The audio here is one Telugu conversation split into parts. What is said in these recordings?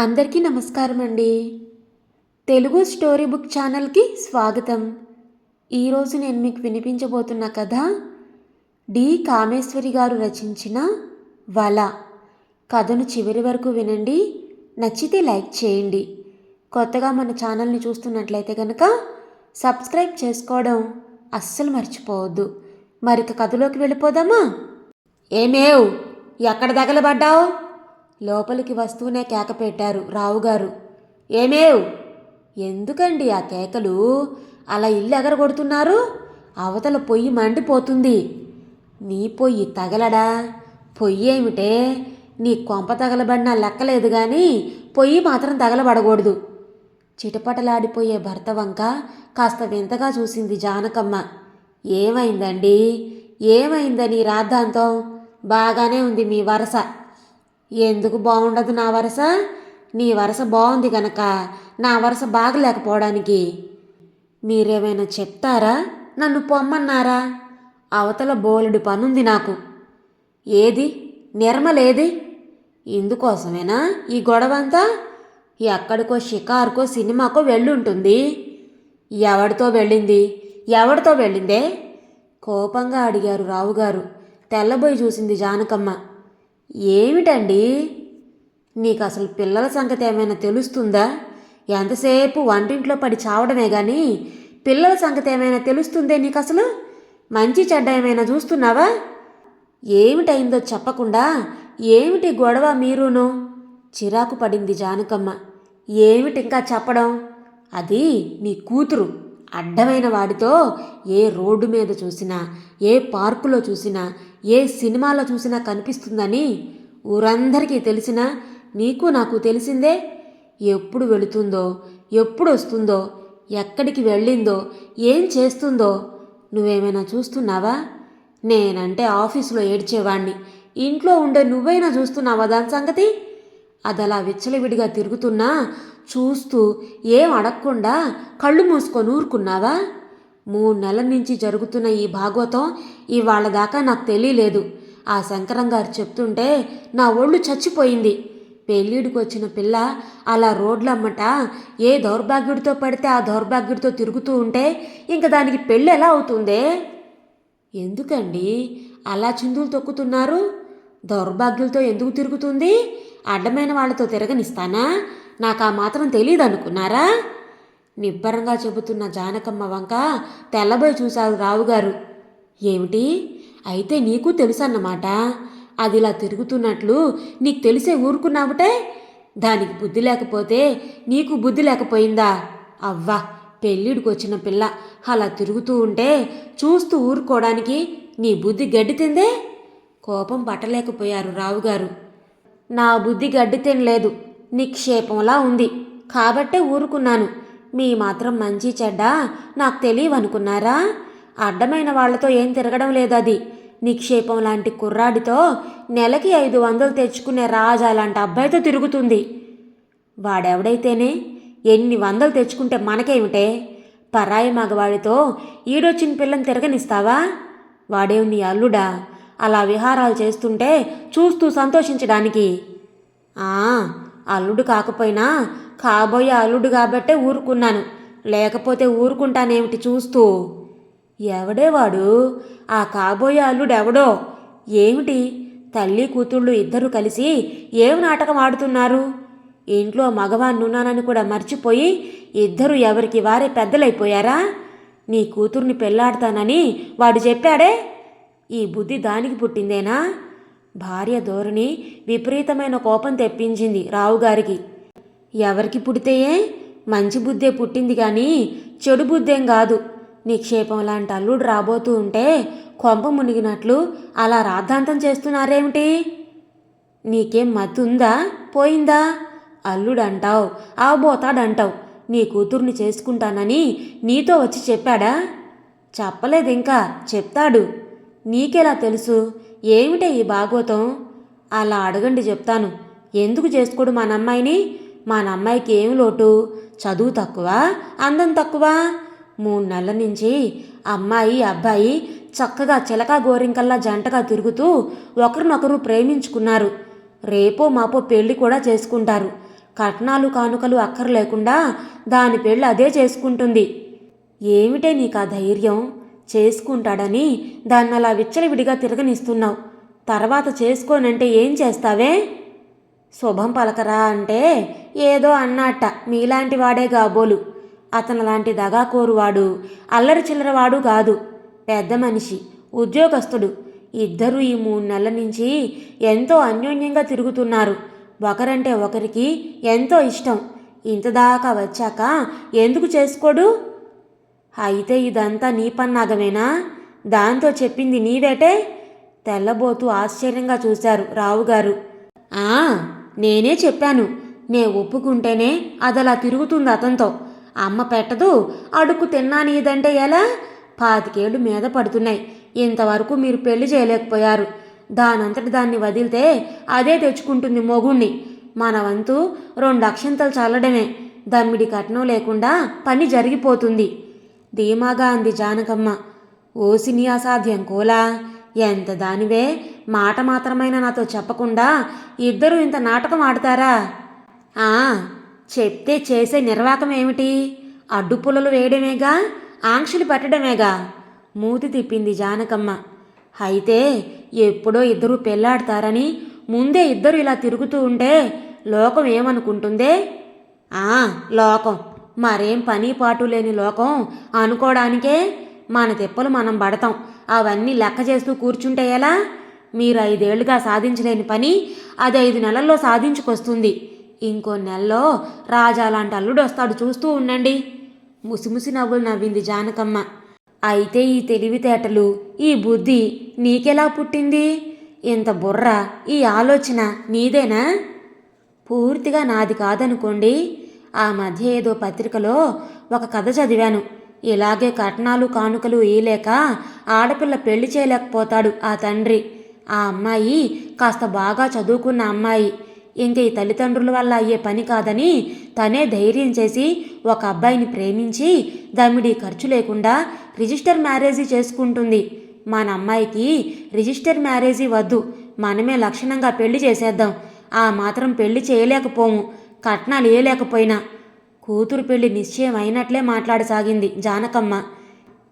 అందరికీ నమస్కారం అండి తెలుగు స్టోరీ బుక్ ఛానల్కి స్వాగతం. ఈరోజు నేను మీకు వినిపించబోతున్న కథ డి. కామేశ్వరి గారు రచించిన వల. కథను చివరి వరకు వినండి. నచ్చితే లైక్ చేయండి. కొత్తగా మన ఛానల్ని చూస్తున్నట్లయితే కనుక సబ్స్క్రైబ్ చేసుకోవడం అస్సలు మర్చిపోవద్దు. మరిక కథలోకి వెళ్ళిపోదామా? ఏమేవ్? ఎక్కడ తగలబడ్డావు? లోపలికి వస్తూనే కేక పెట్టారు రావుగారు. ఏమేవ్? ఎందుకండి ఆ కేకలు? అలా ఇల్లు ఎగరగొడుతున్నారు? అవతల పొయ్యి మండిపోతుంది. నీ పొయ్యి తగలడా? పొయ్యి ఏమిటే? నీ కొంప తగలబడినా లెక్కలేదు కానీ పొయ్యి మాత్రం తగలబడకూడదు. చిటపటలాడిపోయే భర్త వంక కాస్త వింతగా చూసింది జానకమ్మ. ఏమైందండి? ఏమైందని రాద్ధాంతం? బాగానే ఉంది మీ వరస. ఎందుకు బాగుండదు నా వరస? నీ వరస బాగుంది గనక నా వరస బాగలేకపోవడానికి. మీరేమైనా చెప్తారా? నన్ను పొమ్మన్నారా? అవతల బోలెడు పనుంది నాకు. ఏది? నిర్మలేది? ఇందుకోసమేనా ఈ గొడవంతా? ఎక్కడికో షికారుకో సినిమాకో వెళ్ళుంటుంది. ఎవడితో వెళ్ళింది? ఎవడితో వెళ్ళిందే? కోపంగా అడిగారు రావుగారు. తెల్లబోయి చూసింది జానకమ్మ. ఏమిటండి? నీకు అసలు పిల్లల సంగతి ఏమైనా తెలుస్తుందా? ఎంతసేపు వంటింట్లో పడి చావడమే కానీ పిల్లల సంగతి ఏమైనా తెలుస్తుందే నీకు అసలు మంచి చెడ్డ ఏమైనా చూస్తున్నావా? ఏమిటైందో చెప్పకుండా ఏమిటి గొడవ మీరును? చిరాకు పడింది జానకమ్మ. ఏమిటి ఇంకా చెప్పడం? అది నీ కూతురు అడ్డమైన వాడితో ఏ రోడ్డు మీద చూసినా ఏ పార్కులో చూసినా ఏ సినిమాలో చూసినా కనిపిస్తుందని ఊరందరికీ తెలిసినా నీకు నాకు తెలిసిందే. ఎప్పుడు వెళుతుందో ఎప్పుడు వస్తుందో ఎక్కడికి వెళ్ళిందో ఏం చేస్తుందో నువ్వేమైనా చూస్తున్నావా? నేనంటే ఆఫీసులో ఏడ్చేవాణ్ణి. ఇంట్లో ఉండే నువ్వైనా చూస్తున్నావా దాని సంగతి? అదలా విచ్చలవిడిగా తిరుగుతున్నా చూస్తూ ఏం అడగకుండా కళ్ళు మూసుకొని ఊరుకున్నావా? మూడు నెలల నుంచి జరుగుతున్న ఈ భాగవతం ఇవాళ దాకా నాకు తెలియలేదు. ఆ శంకరం గారు చెప్తుంటే నా ఒళ్ళు చచ్చిపోయింది. పెళ్ళిడికి వచ్చిన పిల్ల అలా రోడ్లమ్మట ఏ దౌర్భాగ్యుడితో పడితే ఆ దౌర్భాగ్యుడితో తిరుగుతూ ఉంటే ఇంక దానికి పెళ్ళి ఎలా అవుతుందే? ఎందుకండి? అలా చిందులు తొక్కుతున్నారు? దౌర్భాగ్యులతో ఎందుకు తిరుగుతుంది? అడ్డమైన వాళ్ళతో తిరగనిస్తానా? నాకు ఆ మాత్రం తెలియదు అనుకున్నారా నిబ్బరంగా చెబుతున్న జానకమ్మ వంక తెల్లబోయి చూశారు రావుగారు. ఏమిటి? అయితే నీకు తెలుసన్నమాట. అది ఇలా తిరుగుతున్నట్లు నీకు తెలిసే ఊరుకున్నావుటే? దానికి బుద్ధి లేకపోతే నీకు బుద్ధి లేకపోయిందా? అవ్వా పెళ్ళిడికి వచ్చిన పిల్ల అలా తిరుగుతూ ఉంటే చూస్తూ ఊరుకోవడానికి నీ బుద్ధి గడ్డి తిందే? కోపం పట్టలేకపోయారు రావుగారు. నా బుద్ధి గడ్డి తినలేదు. నిక్షేపంలా ఉంది. కాబట్టే ఊరుకున్నాను. మీ మాత్రం మంచి చెడ్డ? నాకు తెలియవనుకున్నారా? అడ్డమైన వాళ్ళతో ఏం తిరగడం లేదది. నిక్షేపం లాంటి కుర్రాడితో నెలకి ఐదు వందలు తెచ్చుకునే రాజా లాంటి అబ్బాయితో తిరుగుతుంది. వాడెవడైతేనే ఎన్ని వందలు తెచ్చుకుంటే మనకేమిటే? పరాయి మగవాడితో ఈడొచ్చిన పిల్లని తిరగనిస్తావా? వాడేం నీ అల్లుడా? అలా విహారాలు చేస్తుంటే చూస్తూ సంతోషించడానికి. ఆ అల్లుడు కాకపోయినా కాబోయే అల్లుడు కాబట్టే ఊరుకున్నాను. లేకపోతే ఊరుకుంటానేమిటి చూస్తూ? ఎవడే వాడు? ఆ కాబోయే అల్లుడెవడో? ఏమిటి? తల్లి కూతుళ్ళు ఇద్దరు కలిసి ఏం నాటకం ఆడుతున్నారు? ఇంట్లో మగవాణ్ణున్నానని కూడా మర్చిపోయి ఇద్దరు ఎవరికి వారే పెద్దలైపోయారా? నీ కూతుర్ని పెళ్ళాడతానని వాడు చెప్పాడే? ఈ బుద్ధి దానికి పుట్టిందేనా? భార్య ధోరణి విపరీతమైన కోపం తెప్పించింది రావుగారికి. ఎవరికి పుడితేయే మంచి బుద్ధే పుట్టింది కానీ చెడు బుద్ధేం కాదు. నిక్షేపం లాంటి అల్లుడు రాబోతూ ఉంటే కొంప మునిగినట్లు అలా రాద్ధాంతం చేస్తున్నారేమిటి? నీకేం మతుందా పోయిందా? అల్లుడు అంటావు ఆబోతాడంటావు నీ కూతుర్ని చేసుకుంటానని నీతో వచ్చి చెప్పాడా? చెప్పలేదు ఇంకా చెప్తాడు. నీకెలా తెలుసు? ఏమిటే ఈ భాగవతం అలా అడగండి చెప్తాను. ఎందుకు చేసుకోడు మన అమ్మాయిని మన అమ్మాయికి ఏం లోటు? చదువు తక్కువ? అందం తక్కువ? మూడు నెలల నుంచి అమ్మాయి అబ్బాయి చక్కగా చిలక గోరింకల్లా జంటగా తిరుగుతూ ఒకరినొకరు ప్రేమించుకున్నారు. రేపో మాపో పెళ్ళి కూడా చేసుకుంటారు. కట్నాలు కానుకలు అక్కర్లేకుండా దాని పెళ్ళి అదే చేసుకుంటుంది. ఏమిటే నీకు ఆ ధైర్యం? చేసుకుంటాడని దాన్ని అలా విచ్చలవిడిగా తిరగనిస్తున్నావు. తర్వాత చేసుకోనంటే ఏం చేస్తావే? శుభం పలకరా అంటే ఏదో అన్నట్ట. మీలాంటి వాడే కాబోలు అతను లాంటి దగాకోరువాడు అల్లరి చిల్లరవాడు కాదు. పెద్ద మనిషి ఉద్యోగస్తుడు. ఇద్దరూ ఈ మూడు నెలల నుంచి ఎంతో అన్యోన్యంగా తిరుగుతున్నారు. ఒకరంటే ఒకరికి ఎంతో ఇష్టం. ఇంతదాకా వచ్చాక ఎందుకు చేసుకోడు? అయితే ఇదంతా నీ పన్నాగమేనా? దాంతో చెప్పింది నీవేటే? తెల్లబోతూ ఆశ్చర్యంగా చూశారు రావుగారు. ఆ నేనే చెప్పాను. నే ఒప్పుకుంటేనే అదలా తిరుగుతుంది అతనితో. అమ్మ పెట్టదు అడుక్కు తిన్నానీదంటే ఎలా? పాతికేళ్ళు మీద పడుతున్నాయి. ఇంతవరకు మీరు పెళ్ళి చేయలేకపోయారు. దానంతటి దాన్ని వదిలితే అదే తెచ్చుకుంటుంది మొగుణ్ణి. మన వంతు రెండు అక్షంతలు చల్లడమే. దమ్మిడి కట్నం లేకుండా పని జరిగిపోతుంది. ధీమాగా అంది జానకమ్మ. ఓసిని అసాధ్యం కోలా. ఎంత దానివే? మాట మాత్రమైనా నాతో చెప్పకుండా ఇద్దరు ఇంత నాటకం ఆడతారా? ఆ చెప్తే చేసే నిర్వాకం ఏమిటి? అడ్డుపుల్లలు వేయడమేగా? ఆంక్షలు పెట్టడమేగా? మూతి తిప్పింది జానకమ్మ. అయితే ఎప్పుడో ఇద్దరు పెళ్ళాడతారని ముందే ఇద్దరు ఇలా తిరుగుతూ ఉంటే లోకం ఏమనుకుంటుందే? ఆ లోకం. మరేం పని పాటు లేని లోకం అనుకోవడానికే మన తిప్పలు మనం పడతాం. అవన్నీ లెక్క చేస్తూ కూర్చుంటే ఎలా? మీరు ఐదేళ్ళుగా సాధించలేని పని అది ఐదు నెలల్లో సాధించుకొస్తుంది. ఇంకో నెలలో రాజా లాంటి అల్లుడు వస్తాడు. చూస్తూ ఉండండి. ముసిముసి నవ్వులు నవ్వింది జానకమ్మ. అయితే ఈ తెలివితేటలు ఈ బుద్ధి నీకెలా పుట్టింది? ఇంత బుర్ర ఈ ఆలోచన నీదేనా? పూర్తిగా నాది కాదనుకోండి. ఆ మధ్య ఏదో పత్రికలో ఒక కథ చదివాను. ఇలాగే కట్నాలు కానుకలు ఇయలేక ఆడపిల్ల పెళ్ళి చేయలేకపోతాడు ఆ తండ్రి. ఆ అమ్మాయి కాస్త బాగా చదువుకున్న అమ్మాయి. ఇంక ఈ తల్లిదండ్రుల వల్ల అయ్యే పని కాదని తనే ధైర్యం చేసి ఒక అబ్బాయిని ప్రేమించి దమ్మిడి ఖర్చు లేకుండా రిజిస్టర్ మ్యారేజీ చేసుకుంటుంది. మన అమ్మాయికి రిజిస్టర్ మ్యారేజీ వద్దు. మనమే లక్షణంగా పెళ్ళి చేసేద్దాం. ఆ మాత్రం పెళ్ళి చేయలేకపోము. కట్నాలు వేయలేకపోయినా కూతురు పెళ్ళి నిశ్చయం అయినట్లే మాట్లాడసాగింది జానకమ్మ.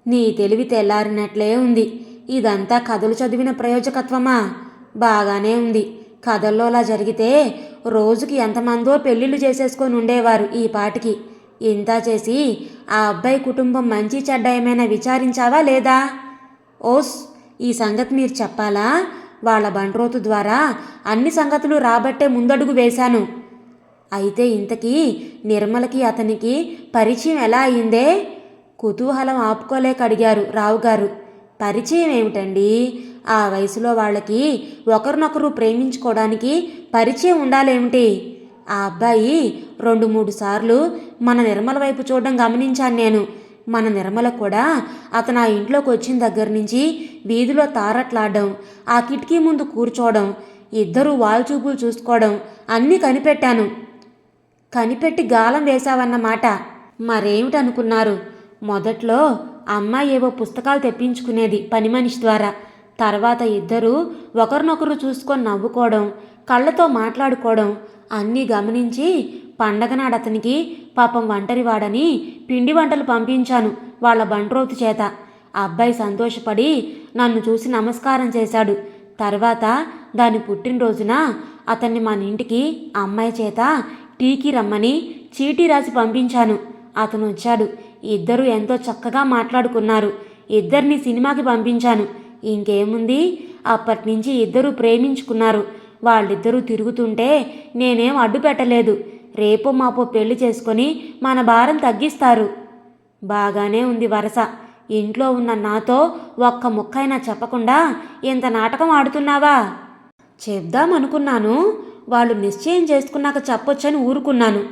నీ తెలివి తెల్లారినట్లే ఉంది. ఇదంతా కథలు చదివిన ప్రయోజకత్వమా? బాగానే ఉంది. కథల్లోలా జరిగితే రోజుకి ఎంతమందో పెళ్ళిళ్ళు చేసేసుకొని ఉండేవారు ఈ పాటికి. ఇంత చేసి ఆ అబ్బాయి కుటుంబం మంచి చెడ్డ ఏమైనా విచారించావా లేదా? ఓస్ ఈ సంగతి మీరు చెప్పాలా? వాళ్ళ బండ్రోతు ద్వారా అన్ని సంగతులు రాబట్టే ముందడుగు వేశాను. అయితే ఇంతకీ నిర్మలకి అతనికి పరిచయం ఎలా అయిందే? కుతూహలం ఆపుకోలేక అడిగారు రావుగారు. పరిచయం ఏమిటండి? ఆ వయసులో వాళ్ళకి ఒకరినొకరు ప్రేమించుకోవడానికి పరిచయం ఉండాలేమిటి? ఆ అబ్బాయి రెండు మూడు సార్లు మన నిర్మల వైపు చూడడం గమనించాను నేను. మన నిర్మల కూడా అతను ఆ ఇంట్లోకి వచ్చిన దగ్గర నుంచి వీధిలో తారట్లాడడం ఆ కిటికీ ముందు కూర్చోవడం ఇద్దరూ వాల్చూపులు చూసుకోవడం అన్నీ కనిపెట్టాను. కనిపెట్టి గాలం వేశావన్నమాట. మరేమిటనుకున్నారు? మొదట్లో అమ్మాయి ఏవో పుస్తకాలు తెప్పించుకునేది పని మనిషి ద్వారా. తర్వాత ఇద్దరూ ఒకరినొకరు చూసుకొని నవ్వుకోవడం కళ్ళతో మాట్లాడుకోవడం అన్నీ గమనించి పండగ నాడు అతనికి పాపం ఒంటరివాడని పిండి వంటలు పంపించాను వాళ్ళ బంట్రోతు చేత. అబ్బాయి సంతోషపడి నన్ను చూసి నమస్కారం చేశాడు. తర్వాత దాని పుట్టినరోజున అతన్ని మన ఇంటికి అమ్మాయి చేత టీకి రమ్మని చీటీ రాసి పంపించాను. అతను వచ్చాడు. ఇద్దరు ఎంతో చక్కగా మాట్లాడుకున్నారు. ఇద్దరిని సినిమాకి పంపించాను. ఇంకేముంది? అప్పటినుంచి ఇద్దరూ ప్రేమించుకున్నారు. వాళ్ళిద్దరూ తిరుగుతుంటే నేనేం అడ్డు పెట్టలేదు రేపో మాపో పెళ్ళి చేసుకొని మన భారం తగ్గిస్తారు. బాగానే ఉంది వరస. ఇంట్లో ఉన్న నాతో ఒక్క ముక్కైనా చెప్పకుండా ఇంత నాటకం ఆడుతున్నావా? చెప్దామనుకున్నాను వాళ్ళు నిశ్చయం చేసుకున్నాక చెప్పొచ్చని ఊరుకున్నాను.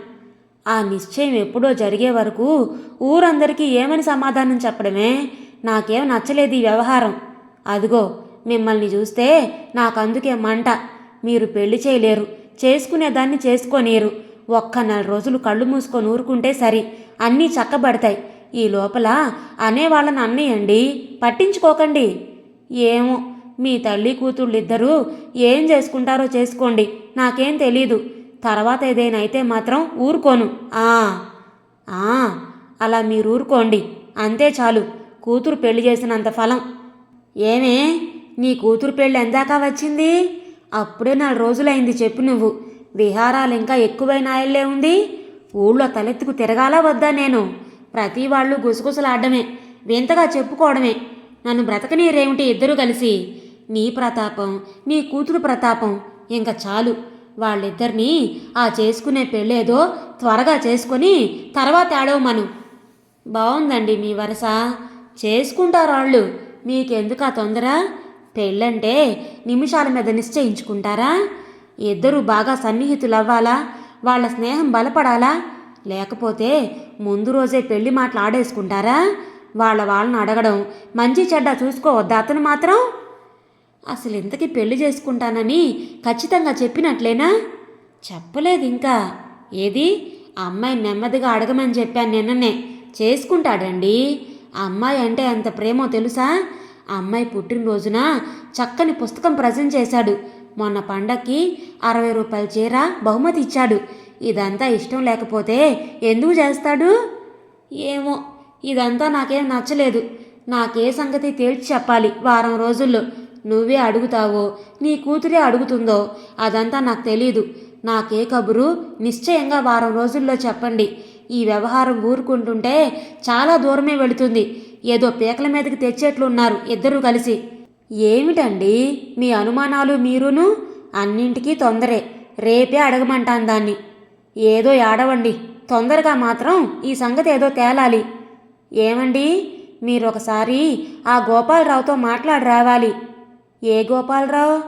ఆ నిశ్చయం ఎప్పుడో జరిగే వరకు ఊరందరికీ ఏమని సమాధానం చెప్పడమే? నాకేం నచ్చలేదు ఈ వ్యవహారం. అదిగో మిమ్మల్ని చూస్తే నాకందుకే మంట. మీరు పెళ్ళి చేయలేరు. చేసుకునేదాన్ని చేసుకోనీరు. ఒక్క నెల రోజులు కళ్ళు మూసుకొని ఊరుకుంటే సరి. అన్నీ చక్కబడతాయి. ఈ లోపల అనేవాళ్ళని అన్నయ్యండి. పట్టించుకోకండి. ఏమో మీ తల్లి కూతుళ్ళిద్దరూ ఏం చేసుకుంటారో చేసుకోండి. నాకేం తెలీదు. తర్వాత ఏదైనా అయితే మాత్రం ఊరుకోను. ఆ ఆ అలా మీరు ఊరుకోండి. అంతే చాలు. కూతురు పెళ్ళి చేసినంత ఫలం. ఏమే నీ కూతురు పెళ్ళి ఎందాక వచ్చింది? అప్పుడే నాలుగు రోజులైంది చెప్పు నువ్వు. విహారాలు ఇంకా ఎక్కువైన ఆయల్లే ఉంది. ఊళ్ళో తలెత్తుకు తిరగాలా వద్దా నేను? ప్రతి వాళ్ళు గుసగుసలాడమే. వింతగా చెప్పుకోవడమే. నన్ను బ్రతకనీరేమిటి ఇద్దరూ కలిసి? నీ ప్రతాపం నీ కూతురు ప్రతాపం ఇంకా చాలు. వాళ్ళిద్దరినీ ఆ చేసుకునే పెళ్ళేదో త్వరగా చేసుకొని తర్వాత ఆడవమను బాగుందండి మీ వరస. చేసుకుంటారు వాళ్ళు మీకెందుకు ఆ తొందర? పెళ్ళంటే నిమిషాల మీద నిశ్చయించుకుంటారా? ఇద్దరూ బాగా సన్నిహితులవ్వాలా? వాళ్ళ స్నేహం బలపడాలా? లేకపోతే ముందు రోజే పెళ్ళి మాటలు ఆడేసుకుంటారా? వాళ్ళ వాళ్ళని అడగడం మంచి చెడ్డ చూసుకోవద్దా అతను మాత్రం? అసలు ఇంతకీ పెళ్ళి చేసుకుంటానని ఖచ్చితంగా చెప్పినట్లేనా? చెప్పలేదు ఇంకా. ఏది? ఆ అమ్మాయి నెమ్మదిగా అడగమని చెప్పాను నిన్ననే. చేసుకుంటాడండి. ఆ అమ్మాయి అంటే ఎంత ప్రేమో తెలుసా? ఆ అమ్మాయి పుట్టినరోజున చక్కని పుస్తకం ప్రజెంట్ చేశాడు. మొన్న పండక్కి అరవై రూపాయల చీర బహుమతి ఇచ్చాడు. ఇదంతా ఇష్టం లేకపోతే ఎందుకు చేస్తాడు? ఏమో ఇదంతా నాకేం నచ్చలేదు. నాకే సంగతి తేల్చి చెప్పాలి వారం రోజుల్లో. నువ్వే అడుగుతావో నీ కూతురే అడుగుతుందో అదంతా నాకు తెలీదు. నాకే కబురు నిశ్చయంగా వారం రోజుల్లో చెప్పండి. ఈ వ్యవహారం ఊరుకుంటుంటే చాలా దూరమే వెళుతుంది. ఏదో పీకల మీదకి తెచ్చేట్లున్నారు ఇద్దరూ కలిసి. ఏమిటండి? మీ అనుమానాలు మీరును? అన్నింటికీ తొందరే. రేపే అడగమంటాను దాన్ని. ఏదో ఏడవండి. తొందరగా మాత్రం ఈ సంగతి ఏదో తేలాలి. ఏమండి? మీరు ఒకసారి ఆ గోపాలరావుతో మాట్లాడి రావాలి. ఏ గోపాలరావు?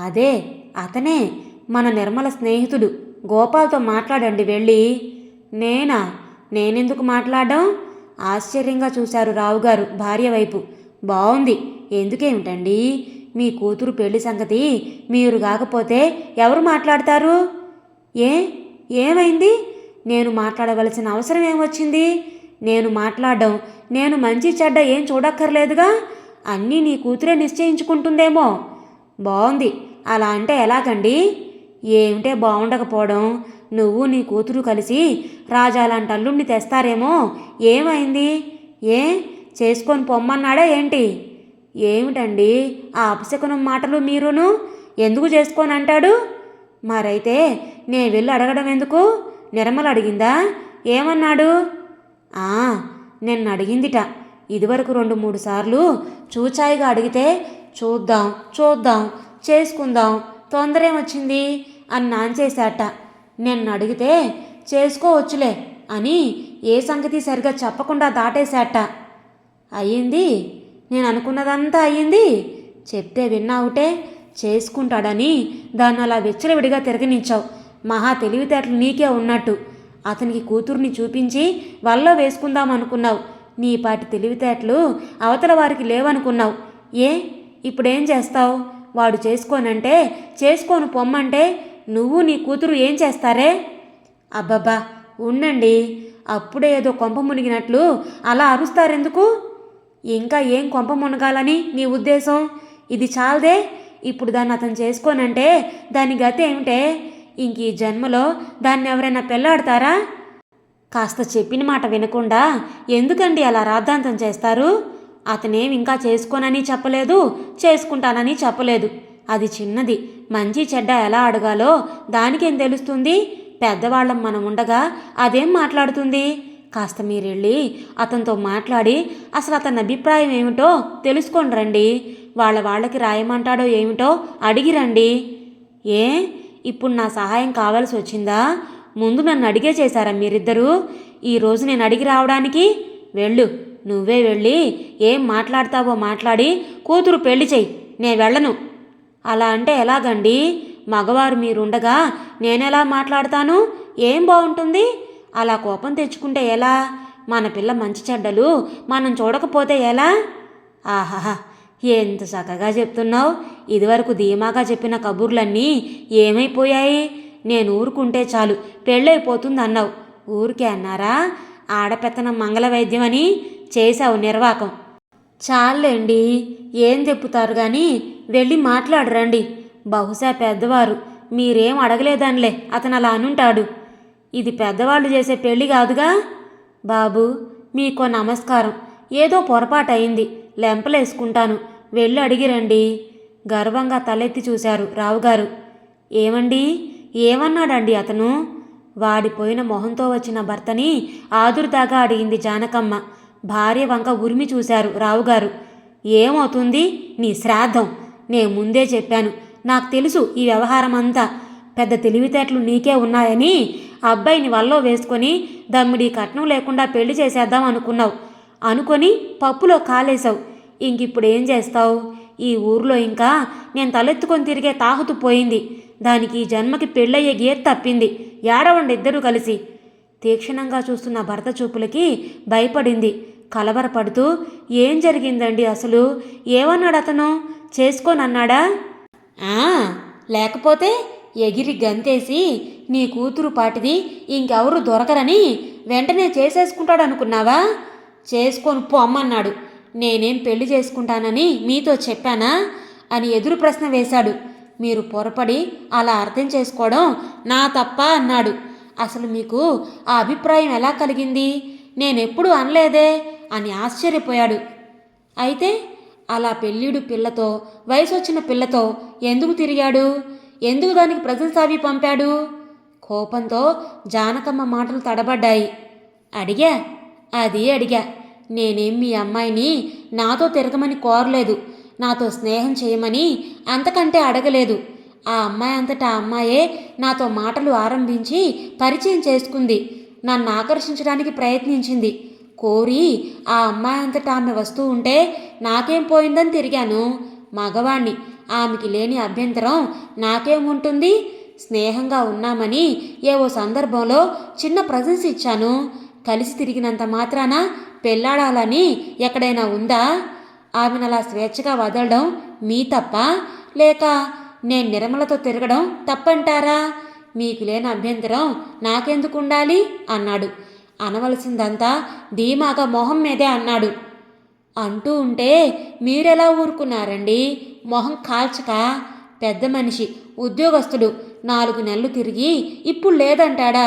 అదే అతనే మన నిర్మల స్నేహితుడు. గోపాల్తో మాట్లాడండి వెళ్ళి. నేనా? నేనెందుకు మాట్లాడడం? ఆశ్చర్యంగా చూశారు రావుగారు భార్య వైపు. బాగుంది ఎందుకేమిటండి? మీ కూతురు పెళ్ళి సంగతి మీరు కాకపోతే ఎవరు మాట్లాడతారు? ఏ? ఏమైంది? నేను మాట్లాడవలసిన అవసరం ఏమొచ్చింది? నేను మాట్లాడడం. నేను మంచి చెడ్డ ఏం చూడక్కర్లేదుగా? అన్నీ నీ కూతురే నిశ్చయించుకుంటుందేమో. బాగుంది అలా అంటే ఎలాగండి? ఏమిటే బాగుండకపోవడం నువ్వు నీ కూతురు కలిసి రాజాలాంటి అల్లుణ్ణి తెస్తారేమో? ఏమైంది? ఏ? చేసుకొని పొమ్మన్నాడా ఏంటి? ఏమిటండి ఆ అపశకునం మాటలు మీరును? ఎందుకు చేసుకొని అంటాడు? మరైతే నే వెళ్ళి అడగడం ఎందుకు? నిర్మల అడిగిందా? ఏమన్నాడు? ఆ నిన్న అడిగిందిట. ఇదివరకు రెండు మూడు సార్లు చూచాయిగా అడిగితే చూద్దాం చూద్దాం చేసుకుందాం తొందర ఏమొచ్చింది అని నాంచేశాట నిన్ను అడిగితే చేసుకోవచ్చులే అని ఏ సంగతి సరిగా చెప్పకుండా దాటేశాట. అయ్యింది? నేను అనుకున్నదంతా అయ్యింది? చెప్తే విన్నావుటే చేసుకుంటాడని దాన్ని అలా విచ్చలవిడిగా తిరగనించావు. మహా తెలివితేటలు నీకే ఉన్నట్టు. అతనికి కూతుర్ని చూపించి వల్ల వేసుకుందాం అనుకున్నావు నీ పాటి తెలివితేటలు అవతల వారికి లేవనుకున్నావు. ఏ? ఇప్పుడేం చేస్తావు? వాడు చేసుకోనంటే చేసుకోను పొమ్మంటే నువ్వు నీ కూతురు ఏం చేస్తారే? అబ్బబ్బా ఉండండి. అప్పుడే ఏదో కొంప మునిగినట్లు అలా అరుస్తారెందుకు? ఇంకా ఏం కొంప మునగాలని నీ ఉద్దేశం? ఇది చాలదే. ఇప్పుడు దాన్ని అతను చేసుకోనంటే దాని గతి ఏమిటే? ఇంక ఈ జన్మలో దాన్ని ఎవరైనా పెళ్ళాడతారా? కాస్త చెప్పిన మాట వినకుండా ఎందుకండి అలా రాద్ధాంతం చేస్తారు? అతనేం ఇంకా చేసుకోనని చెప్పలేదు చేసుకుంటానని చెప్పలేదు. అది చిన్నది. మంచి చెడ్డ ఎలా అడగాలో దానికేం తెలుస్తుంది? పెద్దవాళ్ళం మనం ఉండగా అదేం మాట్లాడుతుంది? కాస్త మీరెళ్ళి అతనితో మాట్లాడి అసలు అతని అభిప్రాయం ఏమిటో తెలుసుకొని రండి. వాళ్ళ వాళ్ళకి రాయమంటాడో ఏమిటో అడిగి రండి. ఏ? ఇప్పుడు నా సహాయం కావాల్సి వచ్చిందా? ముందు నన్ను అడిగే చేశారా మీరిద్దరూ? ఈరోజు నేను అడిగి రావడానికి? వెళ్ళు. నువ్వే వెళ్ళి ఏం మాట్లాడతావో మాట్లాడి కూతురు పెళ్ళి చెయ్యి. నే వెళ్ళను. అలా అంటే ఎలాగండి? మగవారు మీరుండగా నేనెలా మాట్లాడతాను? ఏం బాగుంటుంది అలా కోపం తెచ్చుకుంటే ఎలా? మన పిల్ల మంచి చెడ్డలు మనం చూడకపోతే ఎలా? ఆహాహా! ఎంత చక్కగా చెప్తున్నావు. ఇదివరకు ధీమాగా చెప్పిన కబుర్లన్నీ ఏమైపోయాయి? నేను ఊరుకుంటే చాలు పెళ్ళైపోతుంది అన్నావు ఊరికే అన్నారా? ఆడపెత్తనం మంగళ వైద్యం అని చేశావు నిర్వాకం. చాలండి ఏం చెప్పుతారు కానీ వెళ్ళి మాట్లాడరండి. బహుశా పెద్దవారు. మీరేం అడగలేదనిలే. అతను అలా అనుంటాడు. ఇది పెద్దవాళ్ళు చేసే పెళ్ళి కాదుగా? బాబు మీకో నమస్కారం. ఏదో పొరపాటు అయింది లెంపలేసుకుంటాను. వెళ్ళి అడిగిరండి. గర్వంగా తలెత్తి చూశారు రావుగారు. ఏమండి? ఏమన్నాడండి అతను? వాడిపోయిన మొహంతో వచ్చిన భర్తని ఆదురుదాగా అడిగింది జానకమ్మ. భార్య వంక ఉరిమి చూశారు రావుగారు. ఏమవుతుంది? నీ శ్రాద్ధం. నేను ముందే చెప్పాను. నాకు తెలుసు ఈ వ్యవహారం అంతా పెద్ద తెలివితేటలు నీకే ఉన్నాయని అబ్బాయిని వల్లో వేసుకొని దమ్మిడి కట్నం లేకుండా పెళ్ళి చేసేద్దాం అనుకున్నావు. అనుకొని పప్పులో కాలేశావు. ఇంకిప్పుడు ఏం చేస్తావు? ఈ ఊర్లో ఇంకా నేను తలెత్తుకొని తిరిగే తాహుతు పోయింది. దానికి ఈ జన్మకి పెళ్ళయ్యే గీత తప్పింది. ఏడవండి ఇద్దరూ కలిసి. తీక్షణంగా చూస్తున్న భర్త చూపులకి భయపడింది. కలవరపడుతూ ఏం జరిగిందండి అసలు? ఏమన్నాడు అతను? చేసుకోనన్నాడా? ఆ, లేకపోతే ఎగిరి గంతేసి నీ కూతురు పాటిది ఇంకెవరు దొరకరని వెంటనే చేసేసుకుంటాడు అనుకున్నావా చేసుకొని పొమ్మన్నాడు నేనేం పెళ్ళి చేసుకుంటానని మీతో చెప్పానా? అని ఎదురు ప్రశ్న వేశాడు. మీరు పొరపడి అలా అర్థం చేసుకోవడం నా తప్ప? అన్నాడు. అసలు మీకు ఆ అభిప్రాయం ఎలా కలిగింది? నేనెప్పుడు అనలేదే. అని ఆశ్చర్యపోయాడు. అయితే అలా పెళ్ళిడు పిల్లతో వయసు వచ్చిన పిల్లతో ఎందుకు తిరిగాడు? ఎందుకు దానికి ప్రజెన్స్ సావి పంపాడు? కోపంతో జానకమ్మ మాటలు తడబడ్డాయి. అడిగా అది అడిగా నేనేం మీ అమ్మాయిని నాతో తిరగమని కోరలేదు నాతో స్నేహం చేయమని అంతకంటే అడగలేదు. ఆ అమ్మాయి అంతటా ఆ అమ్మాయే నాతో మాటలు ఆరంభించి పరిచయం చేసుకుంది నన్ను ఆకర్షించడానికి ప్రయత్నించింది. కోరి ఆ అమ్మాయి అంతటా ఆమె వస్తూ ఉంటే నాకేం పోయిందని తిరిగాను. మగవాణ్ణి. ఆమెకి లేని అభ్యంతరం నాకేముంటుంది స్నేహంగా ఉన్నామని ఏవో సందర్భంలో చిన్న ప్రజెన్స్ ఇచ్చాను. కలిసి తిరిగినంత మాత్రాన పెళ్ళాడాలని ఎక్కడైనా ఉందా? ఆమెను అలా స్వేచ్ఛగా వదలడం మీ తప్ప? లేక నేను నిర్మలతో తిరగడం తప్పంటారా? మీకు లేని అభ్యంతరం నాకెందుకు ఉండాలి? అన్నాడు. అనవలసిందంతా ధీమాగా మొహం మీదే అన్నాడు. అంటూ ఉంటే మీరెలా ఊరుకున్నారండి? మొహం కాల్చక? పెద్ద మనిషి ఉద్యోగస్తుడు నాలుగు నెలలు తిరిగి ఇప్పుడు లేదంటాడా?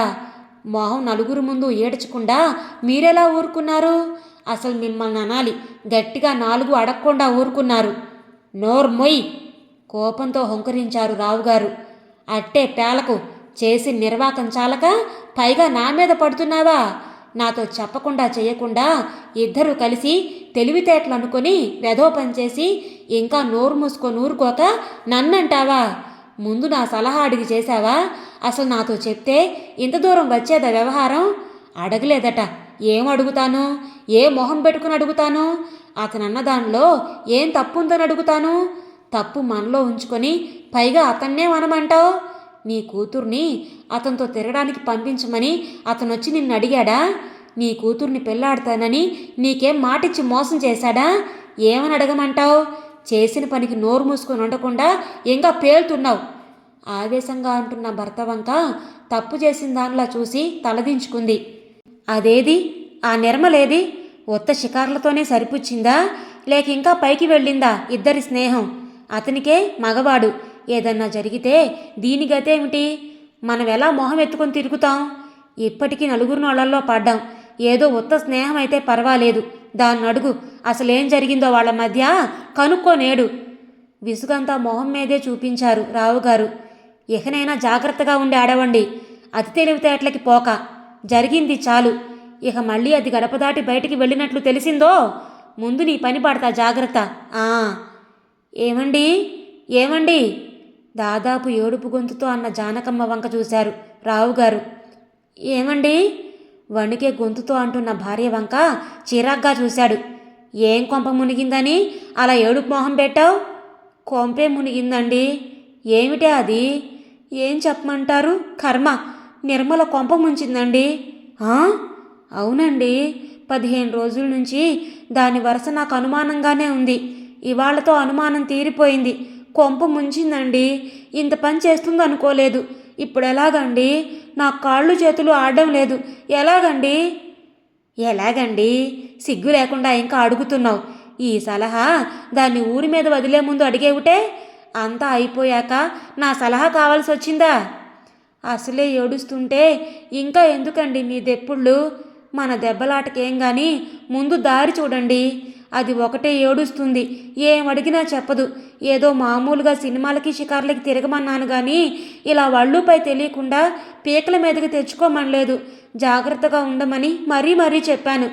మొహం నలుగురు ముందు ఏడ్చకుండా మీరెలా ఊరుకున్నారు? అసలు మిమ్మల్ని అనాలి గట్టిగా నాలుగు అడగకుండా ఊరుకున్నారు. నోర్మొయ్! కోపంతో హొంకరించారు రావుగారు. అట్టే పేలకు చేసి నిర్వాకం చాలక పైగా నా మీద పడుతున్నావా? నాతో చెప్పకుండా చేయకుండా ఇద్దరూ కలిసి తెలివితేటలు అనుకుని వెధవ పనిచేసి ఇంకా నోరు మూసుకో నూరుకోక నన్నంటావా? ముందు నా సలహా అడిగి చేశావా? అసలు నాతో చెప్తే ఇంత దూరం వచ్చేదా వ్యవహారం? అడగలేదట. ఏం అడుగుతాను? ఏ మొహం పెట్టుకుని అడుగుతాను? అతను అన్న దానిలో ఏం తప్పుందని అడుగుతాను? తప్పు మనలో ఉంచుకొని పైగా అతన్నే మనమంటావు నీ కూతుర్ని అతనితో తిరగడానికి పంపించమని అతనొచ్చి నిన్ను అడిగాడా? నీ కూతుర్ని పెళ్ళాడతానని నీకేం మాటిచ్చి మోసం చేశాడా? ఏమని అడగమంటావు? చేసిన పనికి నోరు మూసుకొని ఉండకుండా ఇంకా పేలుతున్నావు. ఆవేశంగా అంటున్న భర్త వంక తప్పు చేసిన దానిలా చూసి తలదించుకుంది అదేది? ఆ నిర్మలేది? ఉత్త షికార్లతోనే సరిపుచ్చిందా? లేక ఇంకా పైకి వెళ్ళిందా ఇద్దరి స్నేహం? అతనికే మగవాడు. ఏదన్నా జరిగితే దీని గతేమిటి మనం ఎలా మొహం ఎత్తుకొని తిరుగుతాం? ఇప్పటికీ నలుగురు నోళ్ళల్లో పడ్డాం. ఏదో ఉత్త స్నేహం అయితే పర్వాలేదు. దాన్ని అడుగు. అసలేం జరిగిందో వాళ్ళ మధ్య కనుక్కోనేడు. విసుగంతా మొహం మీదే చూపించారు రావుగారు ఇకనైనా జాగ్రత్తగా ఉండి ఆడవండి. అతి తెలివితేటలకి పోక. జరిగింది చాలు. ఇక మళ్ళీ అది గడప దాటి బయటికి వెళ్ళినట్లు తెలిసిందో? ముందు నీ పని పడతా జాగ్రత్త. ఏమండి? ఏమండి? దాదాపు ఏడుపు గొంతుతో అన్న జానకమ్మ వంక చూశారు. రావుగారు ఏమండి? వణికే గొంతుతో అంటున్న భార్య వంక చిరాగ్గా చూశాడు. ఏం కొంప మునిగిందని? అలా ఏడుపు మొహం పెట్టావు? కొంపే మునిగిందండి. ఏమిటే అది? ఏం చెప్పమంటారు? కర్మ నిర్మల కొంప ముంచిందండి. అవునండి. పదిహేను రోజుల నుంచి దాని వరుస నాకు అనుమానంగానే ఉంది. ఇవాళ్ళతో అనుమానం తీరిపోయింది. కొంప ముంచిందండి. ఇంత పని చేస్తుంది అనుకోలేదు ఇప్పుడు ఎలాగండి నా కాళ్ళు చేతులు ఆడడం లేదు. ఎలాగండి? ఎలాగండి? సిగ్గు లేకుండా ఇంకా అడుగుతున్నావు. ఈ సలహా దాన్ని ఊరి మీద వదిలే ముందు అడిగేవుటే అంతా అయిపోయాక నా సలహా కావాల్సి వచ్చిందా అసలే ఏడుస్తుంటే ఇంకా ఎందుకండి మీ దెప్పుళ్ళు? మన దెబ్బలాటకేం కానీ ముందు దారి చూడండి. అది ఒకటే ఏడుస్తుంది. ఏం అడిగినా చెప్పదు. ఏదో మామూలుగా సినిమాలకి షికార్లకి తిరగమన్నాను కానీ ఇలా వాళ్ళుపై తెలియకుండా పీకల మీదకి తెచ్చుకోమనలేదు. జాగ్రత్తగా ఉండమని మరీ మరీ చెప్పాను.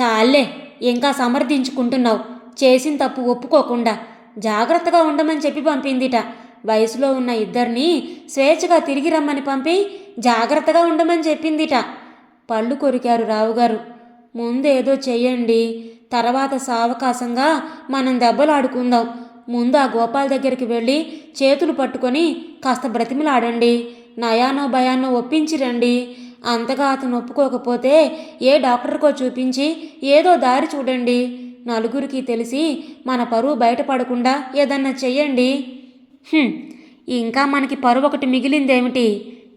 చాలే ఇంకా సమర్థించుకుంటున్నావు. చేసిన తప్పు ఒప్పుకోకుండా జాగ్రత్తగా ఉండమని చెప్పి పంపిందిట. వయసులో ఉన్న ఇద్దరిని స్వేచ్ఛగా తిరిగి రమ్మని పంపి జాగ్రత్తగా ఉండమని చెప్పిందిట. పళ్ళు కొరికారు రావుగారు. ముందేదో చెయ్యండి తర్వాత సావకాశంగా మనం దెబ్బలాడుకుందాం. ముందు ఆ గోపాల్ దగ్గరికి వెళ్ళి చేతులు పట్టుకొని కాస్త బ్రతిమలాడండి. నయానో భయానో ఒప్పించి రండి. అంతగా అతను ఒప్పుకోకపోతే ఏ డాక్టర్కో చూపించి ఏదో దారి చూడండి. నలుగురికి తెలిసి మన పరువు బయటపడకుండా ఏదన్నా చెయ్యండి. ఇంకా మనకి పరువు ఒకటి మిగిలిందేమిటి?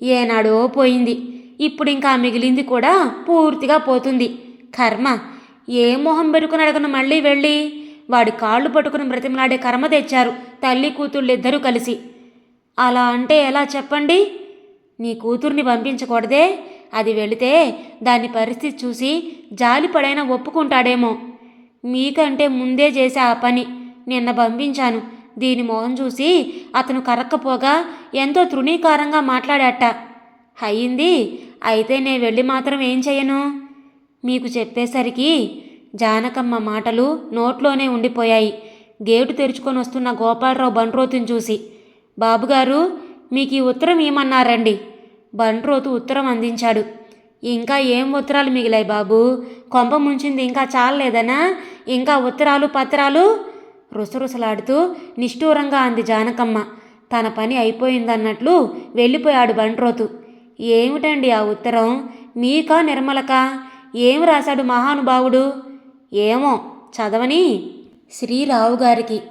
ఏనాడో పోయింది. ఇప్పుడు ఇంకా మిగిలింది కూడా పూర్తిగా పోతుంది. కర్మ ఏ మొహం పెట్టుకుని అడగను మళ్ళీ వెళ్ళి? వాడి కాళ్ళు పట్టుకుని బ్రతిమలాడే కర్మ తెచ్చారు తల్లి కూతుళ్ళు ఇద్దరూ కలిసి. అలా అంటే ఎలా చెప్పండి? నీ కూతుర్ని పంపించకూడదే? అది వెళితే దాని పరిస్థితి చూసి జాలిపడైనా ఒప్పుకుంటాడేమో. మీకంటే ముందే చేసే ఆ పని నిన్న పంపించాను. దీని మొహం చూసి అతను కరక్కపోగా ఎంతో తృణీకారంగా మాట్లాడాట. అయ్యింది. అయితే నేను వెళ్ళి మాత్రం ఏం చేయను? మీకు చెప్పేసరికి జానకమ్మ మాటలు నోట్లోనే ఉండిపోయాయి. గేటు తెరుచుకొని వస్తున్న గోపాలరావు బంట్రోతుని చూసి బాబుగారు మీకు ఈ ఉత్తరం ఏమన్నారండి? బంట్రోతు ఉత్తరం అందించాడు ఇంకా ఏం ఉత్తరాలు మిగిలాయి బాబు? కొంప ముంచింది ఇంకా చాలలేదనా? ఇంకా ఉత్తరాలు పత్రాలు? రుసరుసలాడుతూ నిష్ఠూరంగా అంది జానకమ్మ తన పని అయిపోయిందన్నట్లు వెళ్ళిపోయాడు బంట్రోతు ఏమిటండి ఆ ఉత్తరం? మీకా నిర్మలకా? ఏం రాశాడు మహానుభావుడు? ఏమో చదవని? శ్రీరావు గారికి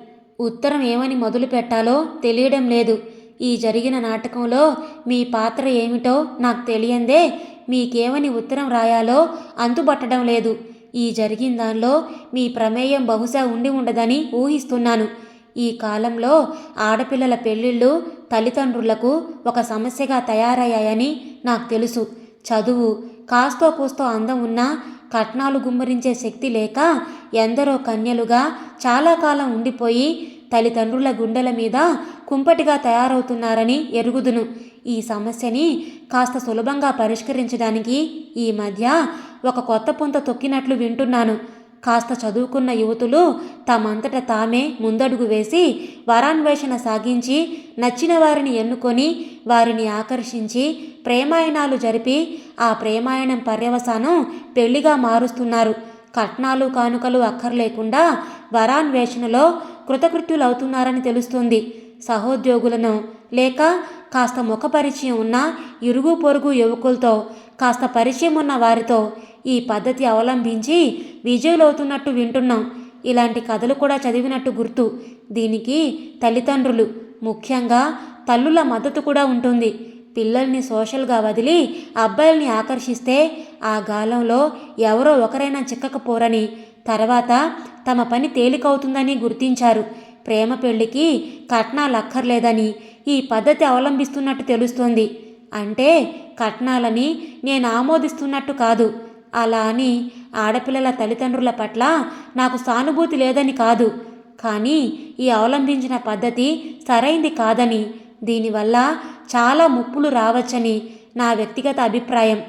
ఉత్తరం ఏమని మొదలు పెట్టాలో తెలియడం లేదు. ఈ జరిగిన నాటకంలో మీ పాత్ర ఏమిటో నాకు తెలియందే మీకేమని ఉత్తరం రాయాలో అంతుబట్టడం లేదు. ఈ జరిగిన దానిలో మీ ప్రమేయం బహుశా ఉండి ఉండదని ఊహిస్తున్నాను. ఈ కాలంలో ఆడపిల్లల పెళ్ళిళ్ళు తల్లిదండ్రులకు ఒక సమస్యగా తయారయ్యాయని నాకు తెలుసు. చదువు కాస్తో కూస్తో అందం ఉన్నా కట్నాలు గుమ్మరించే శక్తి లేక ఎందరో కన్యలుగా చాలా కాలం ఉండిపోయి తల్లిదండ్రుల గుండెల మీద కుంపటిగా తయారవుతున్నారని ఎరుగుదును. ఈ సమస్యని కాస్త సులభంగా పరిష్కరించడానికి ఈ మధ్య ఒక కొత్త పుంత తొక్కినట్లు వింటున్నాను. కాస్త చదువుకున్న యువతులు తమంతట తామే ముందడుగు వేసి వరాన్వేషణ సాగించి నచ్చిన వారిని ఎన్నుకొని వారిని ఆకర్షించి ప్రేమాయణాలు జరిపి ఆ ప్రేమాయణం పర్యవసానం పెళ్ళిగా మారుస్తున్నారు. కట్నాలు కానుకలు అక్కర్లేకుండా వరాన్వేషణలో కృతకృత్యులవుతున్నారని తెలుస్తుంది. సహోద్యోగులను లేక కాస్త ముఖ పరిచయం ఉన్న ఇరుగు పొరుగు యువకులతో కాస్త పరిచయం ఉన్న వారితో ఈ పద్ధతి అవలంబించి విజయులవుతున్నట్టు వింటున్నాం. ఇలాంటి కథలు కూడా చదివినట్టు గుర్తు. దీనికి తల్లిదండ్రులు ముఖ్యంగా తల్లుల మద్దతు కూడా ఉంటుంది. పిల్లల్ని సోషల్గా వదిలి అబ్బాయిల్ని ఆకర్షిస్తే ఆ గాలంలో ఎవరో ఒకరైనా చిక్కకపోరని తర్వాత తమ పని తేలికవుతుందని గుర్తించారు. ప్రేమ పెళ్ళికి కట్నాలు అక్కర్లేదని ఈ పద్ధతి అవలంబిస్తున్నట్టు తెలుస్తోంది. అంటే కట్నాలని నేను ఆమోదిస్తున్నట్టు కాదు. అలా అని ఆడపిల్లల తల్లిదండ్రుల పట్ల నాకు సానుభూతి లేదని కాదు. కానీ ఈ అవలంబించిన పద్ధతి సరైంది కాదని దీనివల్ల చాలా ముప్పులు రావచ్చని నా వ్యక్తిగత అభిప్రాయం.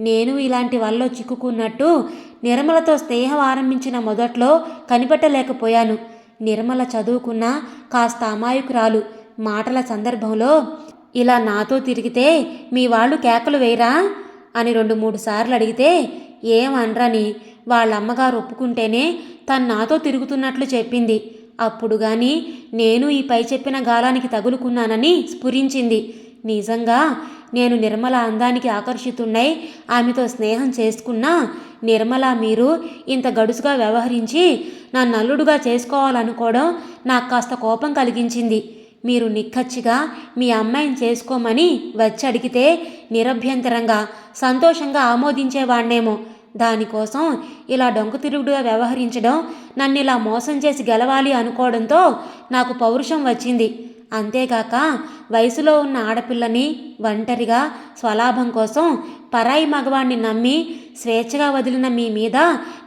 నేను ఇలాంటి వల్ల చిక్కుకున్నట్టు నిర్మలతో స్నేహం ఆరంభించిన మొదట్లో కనిపెట్టలేకపోయాను. నిర్మల చదువుకున్న కాస్త అమాయకురాలు. మాటల సందర్భంలో ఇలా నాతో తిరిగితే మీ వాళ్ళు కేకలు వేయరా? అని రెండు మూడు సార్లు అడిగితే ఏమనరని వాళ్ళ అమ్మగారు ఒప్పుకుంటేనే తను నాతో తిరుగుతున్నట్లు చెప్పింది. అప్పుడు గాని నేను ఈ పై చెప్పిన గాలానికి తగులుకున్నానని స్ఫురించింది. నిజంగా నేను నిర్మల అందానికి ఆకర్షితున్నై ఆమెతో స్నేహం చేసుకున్నా నిర్మల మీరు ఇంత గడుసుగా వ్యవహరించి నన్ను నల్లుడుగా చేసుకోవాలనుకోవడం నాకు కాస్త కోపం కలిగించింది. మీరు నిక్కచ్చిగా మీ అమ్మాయిని చేసుకోమని వచ్చి అడిగితే నిరభ్యంతరంగా సంతోషంగా ఆమోదించేవాణ్ణేమో. దానికోసం ఇలా డొంక తిరుగుడుగా వ్యవహరించడం నన్ను ఇలా మోసం చేసి గెలవాలి అనుకోవడంతో నాకు పౌరుషం వచ్చింది. అంతేకాక వయసులో ఉన్న ఆడపిల్లని ఒంటరిగా స్వలాభం కోసం పరాయి మగవాణ్ణి నమ్మి స్వేచ్ఛగా వదిలిన మీ మీద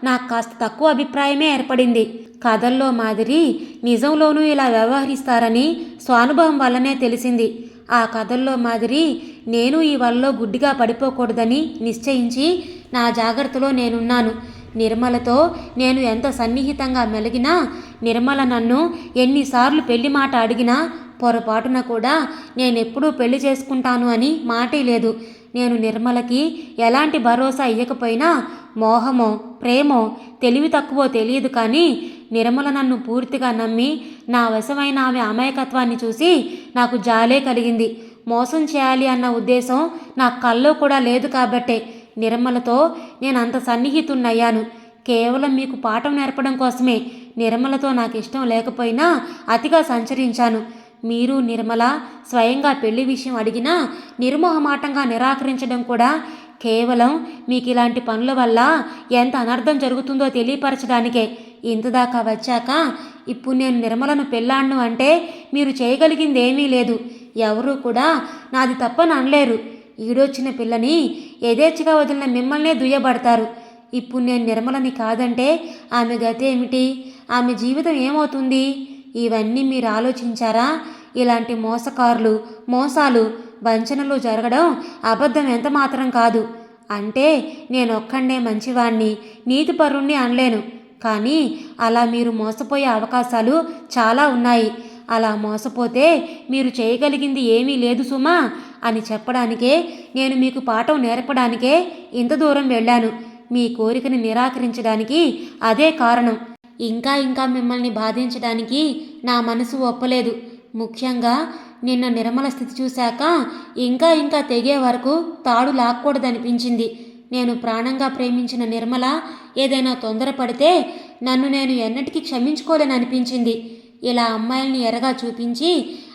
నాకు కాస్త తక్కువ అభిప్రాయమే ఏర్పడింది. కథల్లో మాదిరి నిజంలోనూ ఇలా వ్యవహరిస్తారని స్వానుభవం వల్లనే తెలిసింది. ఆ కథల్లో మాదిరి నేను ఈ వలలో గుడ్డిగా పడిపోకూడదని నిశ్చయించి నా జాగ్రత్తలో నేనున్నాను. నిర్మలతో నేను ఎంత సన్నిహితంగా మెలిగినా నిర్మల నన్ను ఎన్నిసార్లు పెళ్ళి మాట అడిగినా పొరపాటున కూడా నేనెప్పుడూ పెళ్ళి చేసుకుంటాను అని మాటే లేదు. నేను నిర్మలకి ఎలాంటి భరోసా ఇవ్వకపోయినా మోహమో ప్రేమో తెలివి తక్కువో తెలియదు కానీ నిర్మల నన్ను పూర్తిగా నమ్మి నా వశమైన ఆమె అమాయకత్వాన్ని చూసి నాకు జాలే కలిగింది. మోసం చేయాలి అన్న ఉద్దేశం నా కల్లో కూడా లేదు కాబట్టే నిర్మలతో నేను అంత సన్నిహితున్నయ్యాను కేవలం మీకు పాఠం నేర్పడం కోసమే నిర్మలతో నాకు ఇష్టం లేకపోయినా అతిగా సంచరించాను. మీరు నిర్మల స్వయంగా పెళ్ళి విషయం అడిగినా నిర్మోహమాటంగా నిరాకరించడం కూడా కేవలం మీకు ఇలాంటి పనుల వల్ల ఎంత అనర్థం జరుగుతుందో తెలియపరచడానికే. ఇంతదాకా వచ్చాక ఇప్పుడు నేను నిర్మలను పెళ్ళాను అంటే మీరు చేయగలిగింది ఏమీ లేదు. ఎవరూ కూడా నాది తప్పని అనలేరు. ఈడొచ్చిన పిల్లని యథేచ్ఛగా వదిలిన మిమ్మల్నే దుయ్యబడతారు. ఇప్పుడు నేను నిర్మలని కాదంటే ఆమె గతి ఏమిటి ఆమె జీవితం ఏమవుతుంది? ఇవన్నీ మీరు ఆలోచించారా? ఇలాంటి మోసకారులు మోసాలు వంచనలు జరగడం అబద్ధం ఎంత మాత్రం కాదు. అంటే నేనొక్కడే మంచివాణ్ణి నీతిపరుణ్ణి అనలేను. కానీ అలా మీరు మోసపోయే అవకాశాలు చాలా ఉన్నాయి. అలా మోసపోతే మీరు చేయగలిగింది ఏమీ లేదు సుమా అని చెప్పడానికే నేను మీకు పాఠం నేర్పడానికే ఇంత దూరం వెళ్ళాను. మీ కోరికను నిరాకరించడానికి అదే కారణం. ఇంకా ఇంకా మిమ్మల్ని బాధించడానికి నా మనసు ఒప్పలేదు. ముఖ్యంగా నిన్న నిర్మల స్థితి చూశాక ఇంకా ఇంకా తెగే వరకు తాడు లాక్కూడదనిపించింది. నేను ప్రాణంగా ప్రేమించిన నిర్మల ఏదైనా తొందరపడితే నన్ను నేను ఎన్నటికీ క్షమించుకోలేననిపించింది. ఇలా అమ్మాయిల్ని ఎరగా చూపించి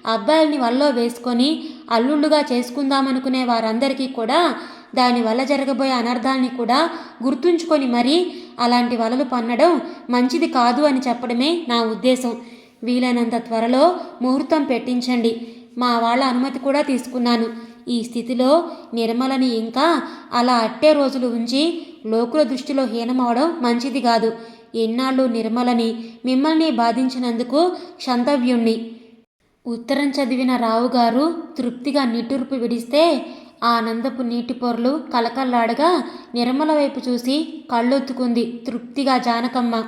అబ్బాయిల్ని వల్లో వేసుకొని అల్లుళ్ళుగా చేసుకుందామనుకునే వారందరికీ కూడా దానివల్ల జరగబోయే అనర్థాన్ని కూడా గుర్తుంచుకొని మరీ అలాంటి వలలు పన్నడం మంచిది కాదు అని చెప్పడమే నా ఉద్దేశం. వీలైనంత త్వరలో ముహూర్తం పెట్టించండి. మా వాళ్ళ అనుమతి కూడా తీసుకున్నాను. ఈ స్థితిలో నిర్మలని ఇంకా అలా అట్టే రోజులు ఉంచి లోకుల దృష్టిలో హీనమవడం మంచిది కాదు. ఎన్నాళ్ళు నిర్మలని మిమ్మల్ని బాధించినందుకు క్షంతవ్యుణ్ణి. ఉత్తరం చదివిన రావుగారు తృప్తిగా నిట్టూర్పు విడిస్తే ఆనందపు నీటి పొరలు కలకల్లాడగా నిర్మల వైపు చూసి కళ్ళొత్తుకుంది తృప్తిగా జానకమ్మ.